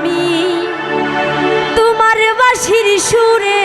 আমি তোমার বাসির সুরে